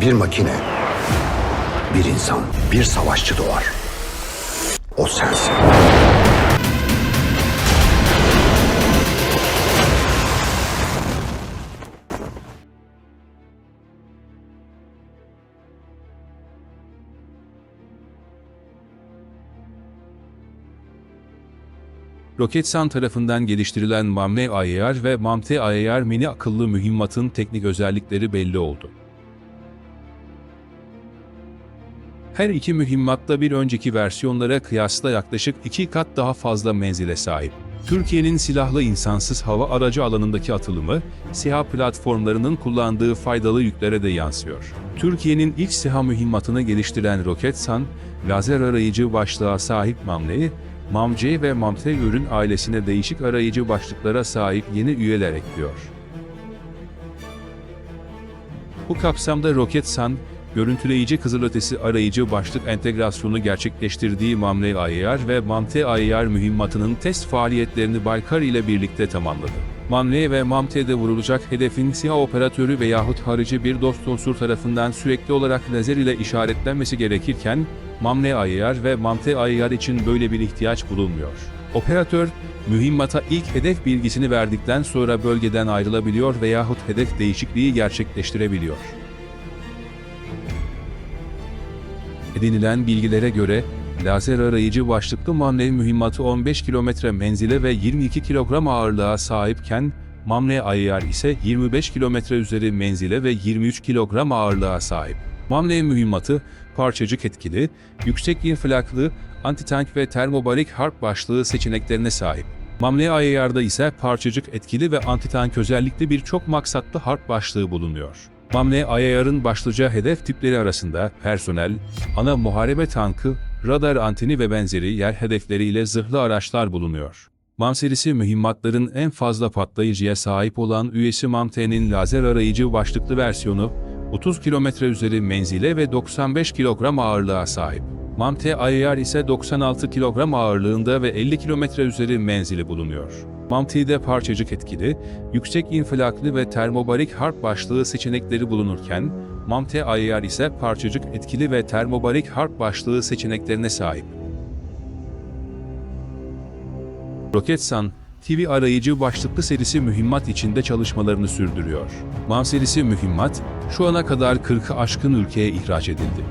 Bir makine, bir insan, bir savaşçı doğar. O sensin. Roketsan tarafından geliştirilen Mamle Ayar ve Mamte Ayar mini akıllı mühimmatın teknik özellikleri belli oldu. Her iki mühimmat da bir önceki versiyonlara kıyasla yaklaşık iki kat daha fazla menzile sahip. Türkiye'nin silahlı insansız hava aracı alanındaki atılımı, SİHA platformlarının kullandığı faydalı yüklere de yansıyor. Türkiye'nin ilk SİHA mühimmatını geliştiren Roketsan, lazer arayıcı başlığa sahip Mamle'yi, MAMC ve MAMTE ürün ailesine değişik arayıcı başlıklara sahip yeni üyeler ekliyor. Bu kapsamda Roketsan, görüntüleyici kızılötesi arayıcı başlık entegrasyonu gerçekleştirdiği Mamle Ayar ve Mamte Ayar mühimmatının test faaliyetlerini Baykar ile birlikte tamamladı. Mamle ve Mamte'de vurulacak hedefin SİHA operatörü veyahut harici bir dost unsur tarafından sürekli olarak lazer ile işaretlenmesi gerekirken, Mamle Ayar ve Mamte Ayar için böyle bir ihtiyaç bulunmuyor. Operatör, mühimmata ilk hedef bilgisini verdikten sonra bölgeden ayrılabiliyor veyahut hedef değişikliği gerçekleştirebiliyor. Edinilen bilgilere göre, lazer arayıcı başlıklı Mamle mühimmatı 15 kilometre menzile ve 22 kilogram ağırlığa sahipken, Mamle Ayar ise 25 kilometre üzeri menzile ve 23 kilogram ağırlığa sahip. Mamle mühimmatı, parçacık etkili, yüksek infilaklı, antitank ve termobarik harp başlığı seçeneklerine sahip. Mamle Ayar'da ise parçacık etkili ve antitank özellikli bir çok maksatlı harp başlığı bulunuyor. Mamle Ayar'ın başlıca hedef tipleri arasında personel, ana muharebe tankı, radar anteni ve benzeri yer hedefleriyle zırhlı araçlar bulunuyor. MAM serisi mühimmatların en fazla patlayıcıya sahip olan üyesi MAM-T'nin lazer arayıcı başlıklı versiyonu, 30 kilometre üzeri menzile ve 95 kilogram ağırlığa sahip. MAM-T ise 96 kilogram ağırlığında ve 50 kilometre üzeri menzili bulunuyor. MAM-T'de parçacık etkili, yüksek infilaklı ve termobarik harp başlığı seçenekleri bulunurken, MAM-T IAR ise parçacık etkili ve termobarik harp başlığı seçeneklerine sahip. Roketsan, TV arayıcı başlıklı serisi mühimmat içinde çalışmalarını sürdürüyor. MAM serisi mühimmat, şu ana kadar 40'ı aşkın ülkeye ihraç edildi.